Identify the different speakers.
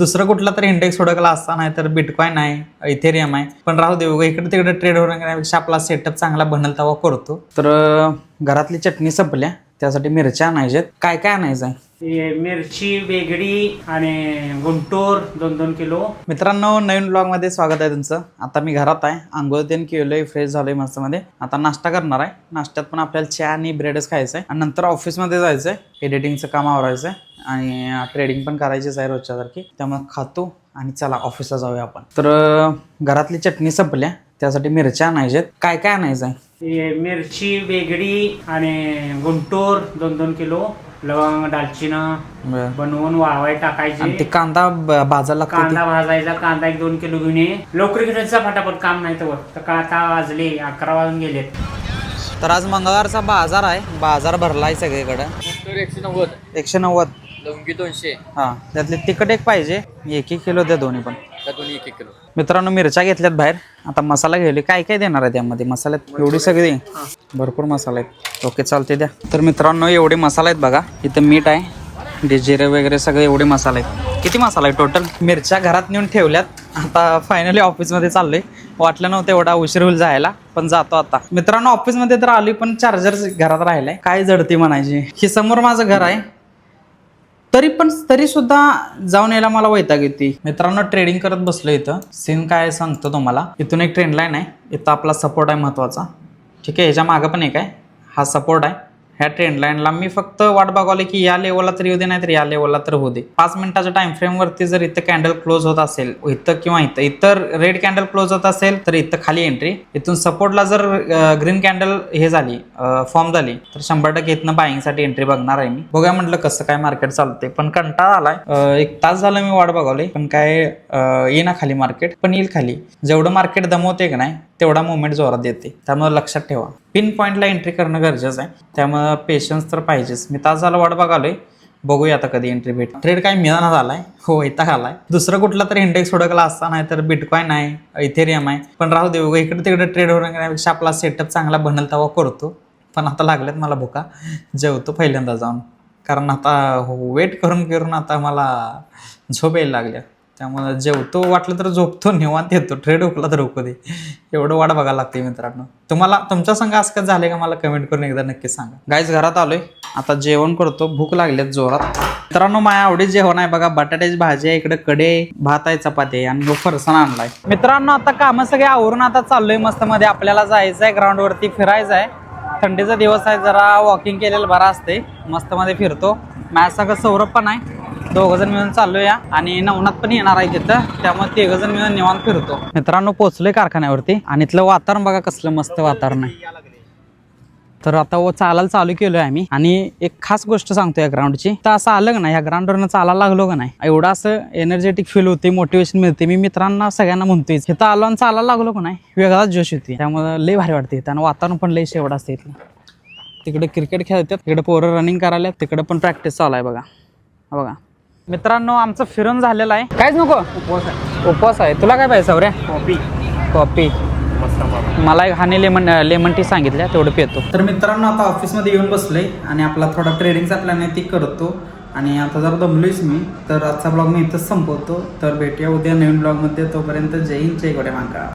Speaker 1: दुसरं कुठला तरी इंडेक्स हुडकला असता नाही तर बिटकॉइन आहे इथेरियम आहे. पण राहू दे उगा इकडे तिकडे ट्रेड होण्यापेक्षा आपला सेटअप चांगला बनल तेव्हा करतो. तर घरातली चटणी संपल्या. त्यासाठी मिरच्या आणायच्यात काय काय आणायचं आहे?
Speaker 2: मिरची वेगळी आणि गुंटूर दोन दोन किलो.
Speaker 1: मित्रांनो नवीन ब्लॉगमध्ये स्वागत आहे तुमचं. आता मी घरात आहे. आंघोळ तेन केलोय फ्रेश झालोय मस्त मध्ये आता नाश्ता करणार आहे. नाश्त्यात पण आपल्याला चहा आणि ब्रेडच खायचं आहे आणि नंतर ऑफिसमध्ये जायचं आहे एडिटिंगचं काम आवरायचं आहे आणि ट्रेडिंग पण करायचीच आहे रोजच्या सारखी. त्यामुळे खातो आणि चला ऑफिसला जाऊया आपण. तर घरातली चटणी संपल्या. त्यासाठी मिरच्या आणायच्यात. काय काय आणायचं आहे?
Speaker 2: मिरची वेगळी आणि गुंटूर दोन दोन किलो. लवंग दालचिनं. बनवून वाळवाय
Speaker 1: आणि
Speaker 2: टाकायचे
Speaker 1: ते कांदा भाजायला
Speaker 2: कांदा भाजायचा कांदा एक दोन किलो घेऊन ये. लवकर घेऊन यायचा फटाफट काम नाही तर तर का आता वाजले अकरा वाजून गेलेत.
Speaker 1: तर आज मंगळवारचा बाजार आहे. बाजार भरला आहे सगळीकडे
Speaker 3: एकशे नव्वद.
Speaker 1: एकशे नव्वद.
Speaker 3: लवंगी दोनशे.
Speaker 1: हां त्यातले तिखट एक पाहिजे. एक एक किलो द्या दोन्ही पण.
Speaker 3: त्या दोन्ही एक एक किलो.
Speaker 1: मित्रांनो मिरच्या घेतल्यात बाहेर. आता मसाला घ्यायला काय काय देणार आहे त्यामध्ये? मसाल्यात एवढी सगळी. भरपूर मसाला आहेत. ओके चालते द्या. तर मित्रांनो एवढे मसाला आहेत बघा. इथं मीठ आहे. जे जिरे वगैरे सगळे एवढे मसाले आहेत. किती मसाला आहे टोटल मिरच्या घरात नेऊन ठेवल्यात. आता फायनली ऑफिसमध्ये चाललोय. वाटलं नव्हतं एवढा उशीर होईल जायला पण जातो आता. मित्रांनो ऑफिसमध्ये तर आली पण चार्जर घरात राहिलाय. काय जडती म्हणायची. हे समोर माझं घर आहे. तरी पण तरी सुद्धा जाऊन यायला मला वैताग येते मित्रांनो ट्रेडिंग करत बसलो इथं. सीन काय सांगतो तुम्हाला. इथून एक ट्रेंड लाईन आहे. इथं आपला सपोर्ट आहे महत्त्वाचा. ठीक आहे ह्याच्या मागं पण एक आहे. हा सपोर्ट आहे. ह्या ट्रेंड लाईनला मी फक्त वाट बघावली की या लेवलला तरी येऊ दे नाहीतर या लेवलला तर होऊ दे. पाच मिनिटाच्या टाइम फ्रेमवरती जर इथं कॅन्डल क्लोज होत असेल इथं किंवा इथं इतर रेड कॅन्डल क्लोज होत असेल तर इथं खाली एंट्री इथून सपोर्टला जर ग्रीन कॅन्डल हे झाली फॉर्म झाली तर शंभर टक्के इथनं बाईंगसाठी एंट्री बघणार आहे मी. बघा म्हटलं कसं काय मार्केट चालते पण कंटाळा आलाय. एक तास झालं मी वाट बघावली पण काय अं, येईना खाली मार्केट पण येईल खाली. जेवढं मार्केट दमवते की नाही तेवढा मुवमेंट जोरात देते त्यामुळे लक्षात ठेवा. पिन पॉईंटला एंट्री करणं गरजेचं आहे. त्यामुळं पेशन्स तर पाहिजेच. मी तास झाला वाट बघालोय. बघूया आता कधी एंट्री भेट ट्रेड काय मिळाना झाला आहे हो इथं आलाय. दुसरं कुठला तरी इंडेक्स हुडकला असता नाही तर बिटकॉईन आहे इथेरियम आहे. पण राहू देऊ इकडे तिकडे ट्रेड होण्यापेक्षा आपला सेटअप चांगला बनल तेव्हा करतो. पण आता लागल्यात मला भुका. जेवतो पहिल्यांदा जाऊन. कारण आता वेट करून करून आता मला झोप यायला लागल्या त्यामुळे जेवतो वाटलं तर झोपतो निवांत येतो. ट्रेड हुकला तर हुकू दे. एवढं वाट बघायला लागते मित्रांनो. तुम्हाला तुमच्या संघ असं का झालंय का मला कमेंट करून एकदा नक्की सांगा. गाईज घरात आलोय. आता जेवण करतो. भूक लागल्यात जोरात. मित्रांनो माझ्या आवडीत जेवण आहे बघा. बटाट्याची भाजी आहे. इकडे कडे भात आहे चपाती आहे आणि फरसाण आणलाय. मित्रांनो आता कामं सगळे आवरून आता चाललोय मस्त मध्ये आपल्याला जायचं आहे. ग्राउंड वरती फिरायचं आहे. थंडीचा दिवस आहे. जरा वॉकिंग केलेलं बरं असते मस्त मध्ये फिरतो. माझ्या सगळं सौरभ पण आहे. दोघ जण मिळून चाललोया आणि नवनाथ पण येणार आहे तिथं त्यामुळे तिघ जण मिळून निवांत फिरतो. मित्रांनो पोहोचलोय कारखान्यावरती आणि इथलं वातावरण बघा कसलं मस्त वातावरण आहे. तर आता व चालायला चालू केलोय आम्ही आणि एक खास गोष्ट सांगतो या ग्राउंडची तर असं आलं का नाही या ग्राउंडवरनं चालायला लागलो का नाही? एवढं असं एनर्जेटिक फील होते मोटिवेशन मिळते. मी मित्रांना सगळ्यांना म्हणतोय इथं आलो आणि चालायला लागलो का नाही? वेगळाच जोश होती त्यामुळे लय भारी वाटते आणि वातावरण पण लय शेवट असते इथलं. तिकडे क्रिकेट खेळतात तिकडे पोरं रनिंग करायला तिकडे पण प्रॅक्टिस चालू आहे बघा. बघा. मित्रांनो आमचं फिरून झालेलं आहे. काहीच नको.
Speaker 2: उपवास आहे.
Speaker 1: उपवास आहे. तुला काय पाहिजे सौर्या
Speaker 2: कॉफी.
Speaker 1: कॉपी
Speaker 2: मस्त बाबा.
Speaker 1: मला एक हानी लेमन लेमन टी सांगितल्या तेवढं पितो. तर मित्रांनो आता ऑफिसमध्ये येऊन बसलोय आणि आपला थोडा ट्रेडिंगचा प्लॅन आहे ती करतो. आणि आता जर दमलोयच मी. तर आजचा ब्लॉग मी इथंच संपवतो. तर भेटूया उद्या नवीन ब्लॉगमध्ये तोपर्यंत जय हिंद जय गोडे मांका